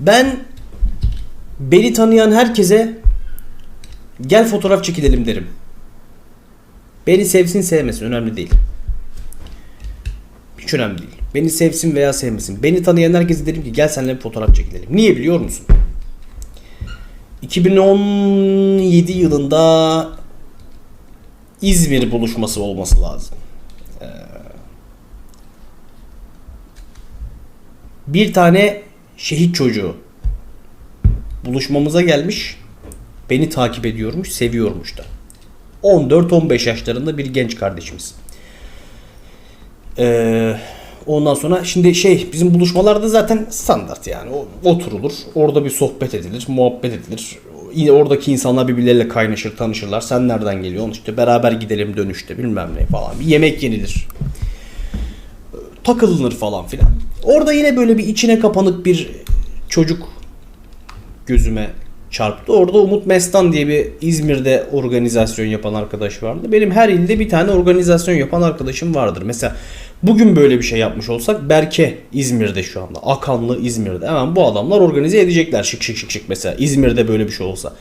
Ben beni tanıyan herkese gel fotoğraf çekilelim derim. Beni sevsin sevmesin önemli değil. Hiç önemli değil. Beni sevsin veya sevmesin. Beni tanıyan herkese derim ki gel seninle bir fotoğraf çekilelim. Niye biliyor musun? 2017 yılında İzmir buluşması olması lazım. Ee, bir tane şehit çocuğu buluşmamıza gelmiş. Beni takip ediyormuş, seviyormuş da. 14-15 yaşlarında bir genç kardeşimiz. Ee, ondan sonra şimdi şey bizim buluşmalarda zaten standart yani oturulur orada bir sohbet edilir muhabbet edilir oradaki insanlar birbirleriyle kaynaşır tanışırlar sen nereden geliyorsun işte beraber gidelim dönüşte bilmem ne falan bir yemek yenilir takılınır falan filan orada yine böyle bir içine kapanık bir çocuk gözüme çarptı. Orada Umut Mestan diye bir İzmir'de organizasyon yapan arkadaş vardı. Benim her ilde bir tane organizasyon yapan arkadaşım vardır. Mesela bugün böyle bir şey yapmış olsak Berke İzmir'de şu anda. Akanlı İzmir'de. Hemen bu adamlar organize edecekler şık şık şık şık mesela. İzmir'de böyle bir şey olsa.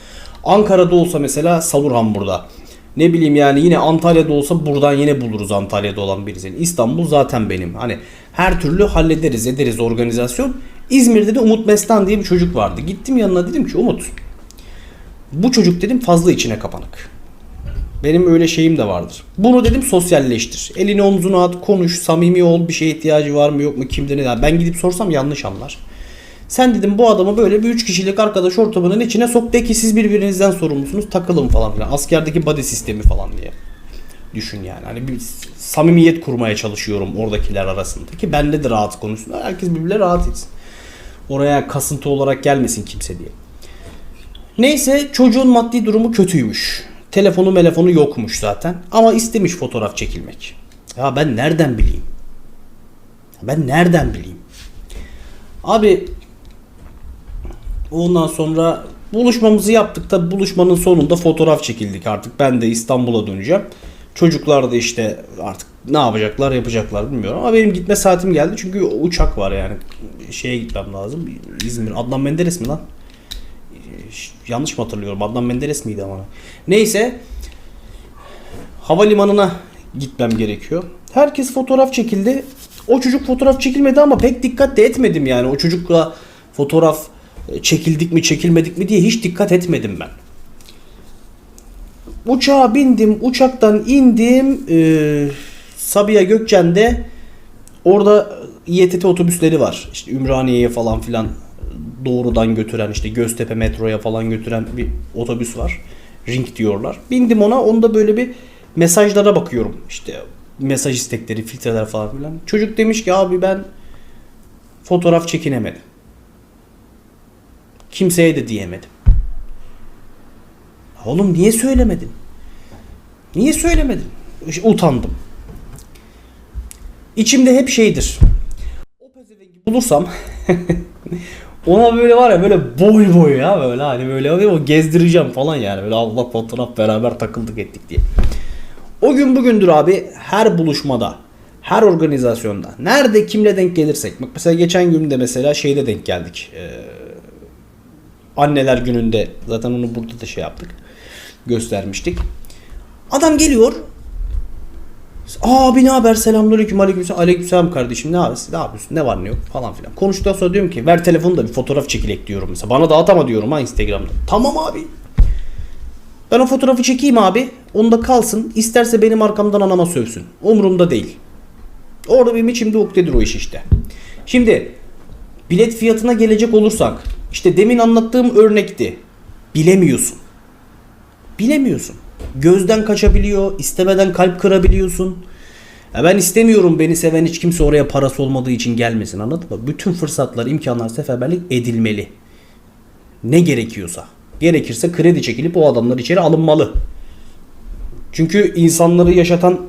Ankara'da olsa mesela Salurhan burada. Ne bileyim yani yine Antalya'da olsa buradan yine buluruz Antalya'da olan birisini. İstanbul zaten benim. Hani her türlü hallederiz ederiz organizasyon. İzmir'de de Umut Mestan diye bir çocuk vardı. Gittim yanına dedim ki Umut bu çocuk dedim fazla içine kapanık. Benim öyle şeyim de vardır. Bunu dedim sosyalleştir. Elini omzuna at, konuş, samimi ol, bir şeye ihtiyacı var mı yok mu, kimde ne. Ben gidip sorsam yanlış anlar. Sen dedim bu adamı böyle bir üç kişilik arkadaş ortamının içine sok de ki siz birbirinizden sorumlusunuz takılın falan filan. Askerdeki body sistemi falan diye. Düşün yani. Hani bir samimiyet kurmaya çalışıyorum oradakiler arasında. Ki benle de rahat konuşsunlar. Herkes birbirine rahat etsin. Oraya kasıntı olarak gelmesin kimse diye. Neyse çocuğun maddi durumu kötüymüş. Telefonu telefonu yokmuş zaten. Ama istemiş fotoğraf çekilmek. Ya ben nereden bileyim? Ben nereden bileyim? Abi ondan sonra buluşmamızı yaptık da buluşmanın sonunda fotoğraf çekildik artık. Ben de İstanbul'a döneceğim. Çocuklar da işte artık ne yapacaklar yapacaklar bilmiyorum. Ama benim gitme saatim geldi çünkü uçak var yani. Şeye gitmem lazım. İzmir. Adnan Menderes mi lan? yanlış mı hatırlıyorum? Adnan Menderes miydi ama? Neyse. Havalimanına gitmem gerekiyor. Herkes fotoğraf çekildi. O çocuk fotoğraf çekilmedi ama pek dikkat de etmedim yani. O çocukla fotoğraf çekildik mi çekilmedik mi diye hiç dikkat etmedim ben. Uçağa bindim, uçaktan indim. Ee, Sabiha Gökçen'de orada İETT otobüsleri var. İşte Ümraniye'ye falan filan doğrudan götüren işte Göztepe metroya falan götüren bir otobüs var. Ring diyorlar. Bindim ona. Onda böyle bir mesajlara bakıyorum. İşte mesaj istekleri, filtreler falan filan. Çocuk demiş ki abi ben fotoğraf çekinemedim. Kimseye de diyemedim. Oğlum niye söylemedin? Niye söylemedin? Utandım. İçimde hep şeydir. O pezevengi bulursam ona böyle var ya böyle boy boy ya böyle hani böyle o gezdireceğim falan yani böyle Allah fotoğraf beraber takıldık ettik diye. O gün bugündür abi her buluşmada, her organizasyonda, nerede kimle denk gelirsek. Mesela geçen gün de mesela şeyde denk geldik. Ee, anneler gününde zaten onu burada da şey yaptık. Göstermiştik. Adam geliyor. Abi ne haber selamünaleyküm aleykümselam aleykümselam kardeşim ne yapıyorsun ne yapıyorsun ne var ne yok falan filan. Konuştuktan sonra diyorum ki ver telefonu da bir fotoğraf çekilek diyorum mesela. Bana dağıtama diyorum ha Instagram'da. Tamam abi. Ben o fotoğrafı çekeyim abi. Onda kalsın. İsterse benim arkamdan anama sövsün. Umurumda değil. Orada benim içimde ukdedir o iş işte. Şimdi bilet fiyatına gelecek olursak işte demin anlattığım örnekti. Bilemiyorsun. Bilemiyorsun. Gözden kaçabiliyor, istemeden kalp kırabiliyorsun. Ya ben istemiyorum beni seven hiç kimse oraya parası olmadığı için gelmesin anladın mı? Bütün fırsatlar, imkanlar seferberlik edilmeli. Ne gerekiyorsa. Gerekirse kredi çekilip o adamlar içeri alınmalı. Çünkü insanları yaşatan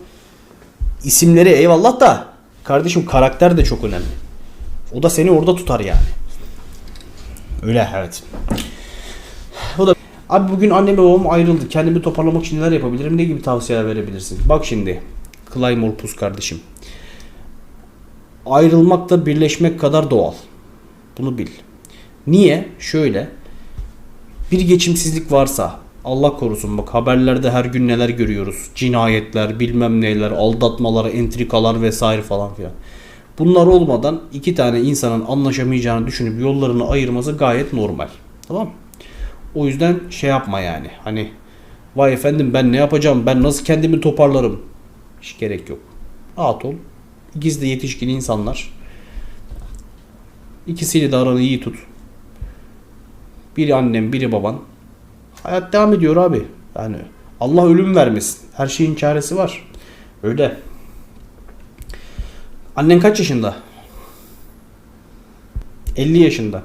isimleri eyvallah da kardeşim karakter de çok önemli. O da seni orada tutar yani. Öyle evet. O da Abi bugün annem ve babam ayrıldı. Kendimi toparlamak için neler yapabilirim? Ne gibi tavsiyeler verebilirsin? Bak şimdi. Claymore Pus kardeşim. Ayrılmak da birleşmek kadar doğal. Bunu bil. Niye? Şöyle. Bir geçimsizlik varsa Allah korusun bak haberlerde her gün neler görüyoruz. Cinayetler, bilmem neler, aldatmalar, entrikalar vesaire falan filan. Bunlar olmadan iki tane insanın anlaşamayacağını düşünüp yollarını ayırması gayet normal. Tamam mı? O yüzden şey yapma yani. Hani vay efendim ben ne yapacağım? Ben nasıl kendimi toparlarım? Hiç gerek yok. Rahat ol. İkisi de yetişkin insanlar. İkisiyle de aranı iyi tut. Biri annem, biri baban. Hayat devam ediyor abi. Yani Allah ölüm vermesin. Her şeyin çaresi var. Öyle. Annen kaç yaşında? 50 yaşında.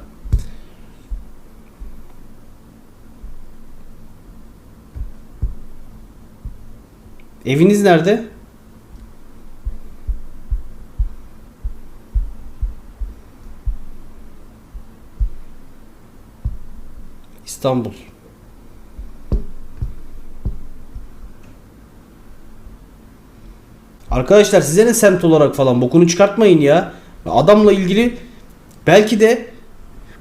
Eviniz nerede? İstanbul. Arkadaşlar size ne semt olarak falan bokunu çıkartmayın ya. Adamla ilgili belki de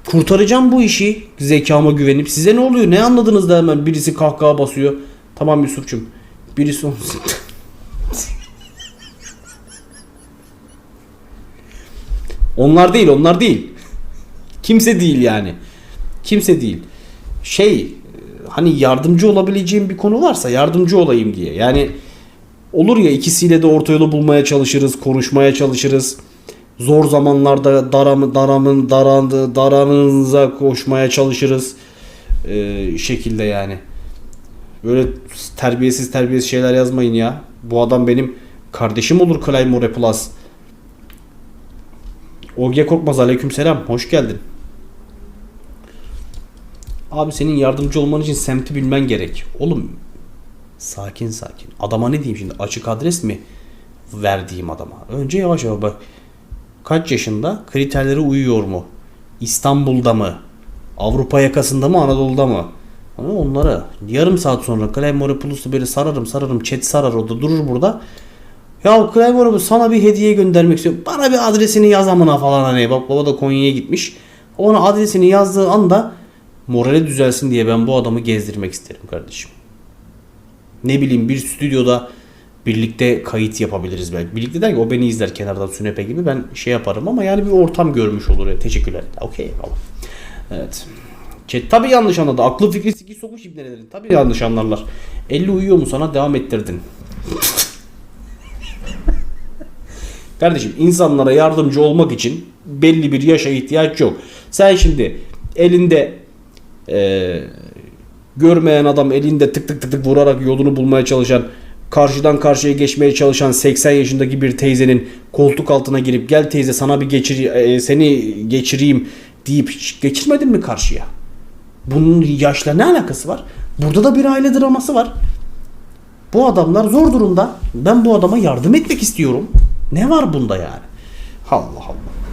kurtaracağım bu işi zekama güvenip. Size ne oluyor? Ne anladınız da hemen birisi kahkaha basıyor. Tamam Yusuf'cum. Birisi olsun. onlar değil, onlar değil. Kimse değil yani. Kimse değil. Şey hani yardımcı olabileceğim bir konu varsa yardımcı olayım diye. Yani olur ya ikisiyle de orta yolu bulmaya çalışırız, konuşmaya çalışırız. Zor zamanlarda daramı daramın darandı daranınıza koşmaya çalışırız. Ee, şekilde yani. Böyle terbiyesiz terbiyesiz şeyler yazmayın ya. Bu adam benim kardeşim olur Claymore Plus. Oge Korkmaz aleykümselam. Hoş geldin. Abi senin yardımcı olman için semti bilmen gerek. Oğlum sakin sakin. Adama ne diyeyim şimdi? Açık adres mi verdiğim adama? Önce yavaş yavaş bak. Kaç yaşında? Kriterlere uyuyor mu? İstanbul'da mı? Avrupa yakasında mı? Anadolu'da mı? Ama onlara yarım saat sonra Claymore Plus'u böyle sararım sararım chat sarar o da durur burada. Ya Claymore sana bir hediye göndermek istiyorum. Bana bir adresini yaz amına falan hani. Bak baba da Konya'ya gitmiş. Ona adresini yazdığı anda morali düzelsin diye ben bu adamı gezdirmek isterim kardeşim. Ne bileyim bir stüdyoda birlikte kayıt yapabiliriz belki. Birlikte der ki o beni izler kenardan sünepe gibi ben şey yaparım ama yani bir ortam görmüş olur. Ya. Teşekkürler. Okey falan. Evet. Chat tabi yanlış anladı. Aklı fikri siki sokuş ibnelerin. Tabi yanlış anlarlar. 50 uyuyor mu sana devam ettirdin. Kardeşim insanlara yardımcı olmak için belli bir yaşa ihtiyaç yok. Sen şimdi elinde e, görmeyen adam elinde tık tık tık tık vurarak yolunu bulmaya çalışan karşıdan karşıya geçmeye çalışan 80 yaşındaki bir teyzenin koltuk altına girip gel teyze sana bir geçir e, seni geçireyim deyip geçirmedin mi karşıya? Bunun yaşla ne alakası var? Burada da bir aile draması var. Bu adamlar zor durumda. Ben bu adama yardım etmek istiyorum. Ne var bunda yani? Allah Allah.